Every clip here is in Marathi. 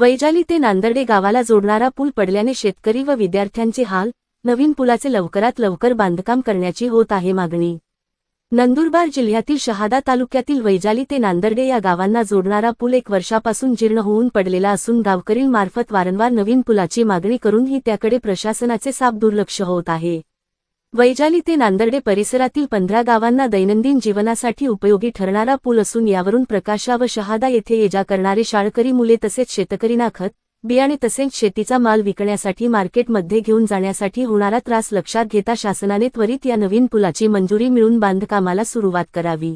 वैजाली ते नांदर्डे गावाला जोडणारा पूल पडल्याने शेतकरी व विद्यार्थ्यांचे हाल नवीन पुलाचे लवकरात लवकर बांधकाम करण्याची होत आहे मागणी. नंदुरबार जिल्ह्यातील शहादा तालुक्यातील वैजाली ते नांदर्डे या गावांना जोडणारा पूल एक वर्षापासून जीर्ण होऊन पडलेला असून गावकरींमार्फत वारंवार नवीन पुलाची मागणी करूनही त्याकडे प्रशासनाचे साफ दुर्लक्ष होत आहे. वैजाली ते नांदर्डे परिसरातील पंधरा गावांना दैनंदिन जीवनासाठी उपयोगी ठरणारा पूल असून यावरून प्रकाशा व शहादा येथे ये जा करणारे शाळकरी मुले तसेच शेतकरींना खत बियाणे तसेच शेतीचा माल विकण्यासाठी मार्केटमध्ये घेऊन जाण्यासाठी होणारा त्रास लक्षात घेता शासनाने त्वरित या नवीन पुलाची मंजुरी मिळून बांधकामाला सुरुवात करावी.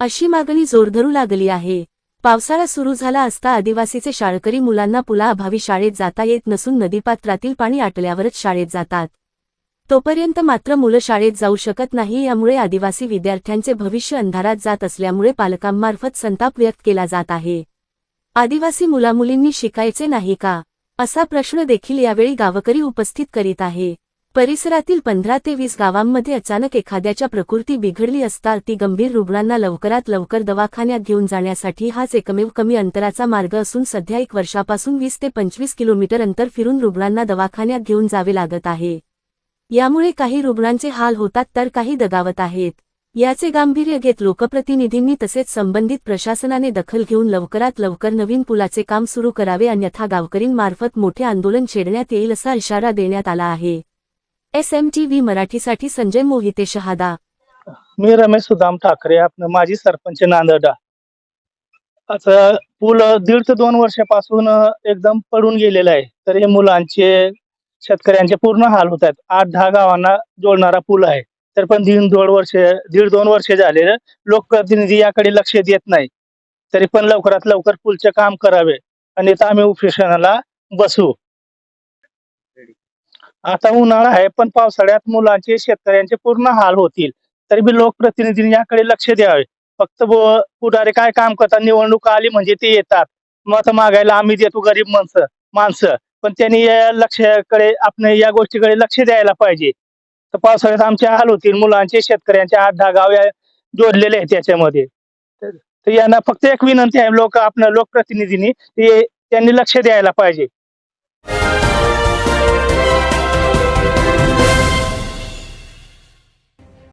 अशी मागणी जोर धरू लागली आहे. पावसाळा सुरू झाला असता आदिवासीचे शाळकरी मुलांना पुलाअभावी शाळेत जाता येत नसून नदीपात्रातील पाणी आटल्यावरच शाळेत जातात. तोपर्यंत मात्र मुलं शाळेत जाऊ शकत नाही यामुळे आदिवासी विद्यार्थ्यांचे भविष्य अंधारात जात असल्यामुळे पालकांमार्फत संताप व्यक्त केला जात आहे. आदिवासी मुलामुलींनी शिकायचे नाही का? असा प्रश्न देखील यावेळी गावकरी उपस्थित करीत आहे. परिसरातील पंधरा ते वीस गावांमध्ये अचानक एखाद्याच्या प्रकृती बिघडली असता ती गंभीर रुग्णांना लवकरात लवकर दवाखान्यात घेऊन जाण्यासाठी हाच एकमेव कमी अंतराचा मार्ग असून सध्या एक वर्षापासून वीस ते पंचवीस किलोमीटर अंतर फिरून रुग्णांना दवाखान्यात घेऊन जावे लागत आहे. यामुळे काही रुग्णांचे हाल होतात तर काही दगावत आहेत. याचे गांभीर्य घेत लोकप्रतिनिधींनी तसेच संबंधित प्रशासनाने दखल घेऊन लवकरात लवकर नवीन पुलाचे काम सुरू करावे अन्यथा गावकरींमार्फत मोठे आंदोलन छेडण्यात येईल असा इशारा देण्यात आला आहे. एस एम टी व्ही मराठीसाठी संजय मोहिते शहादा. मी रमेश सुदाम ठाकरे आपलं माजी सरपंच नांदडा. आता पूल दीड ते दोन वर्षापासून एकदम पडून गेलेला आहे. तर हे मुलांचे शेतकऱ्यांचे पूर्ण हाल होत आहेत. आठ दहा गावांना जोडणारा पूल आहे. तर पण दीड दोन वर्ष दीड दोन वर्ष झाले लोकप्रतिनिधी याकडे लक्ष देत नाही. तरी पण लवकरात लवकर पूलचे काम करावे आणि आम्ही उपोषणाला बसू. आता उन्हाळा आहे पण पावसाळ्यात मुलांचे शेतकऱ्यांचे पूर्ण हाल होतील. तरी बी लोकप्रतिनिधींनी याकडे लक्ष द्यावे. फक्त पुढारे काय काम करतात निवडणूक आली म्हणजे ते येतात. मत मागायला आम्ही देतो गरीब माणसं माणसं. पण त्यांनी या लक्षाकडे आपण या गोष्टीकडे लक्ष द्यायला पाहिजे. तर पावसाळ्यात आमच्या हाल होतील मुलांचे शेतकऱ्यांचे आठ दहा गाव या- जोडलेले आहेत त्याच्यामध्ये. तर यांना फक्त एक विनंती आहे लोक आपल्या लोकप्रतिनिधींनी ते त्यांनी लक्ष द्यायला पाहिजे.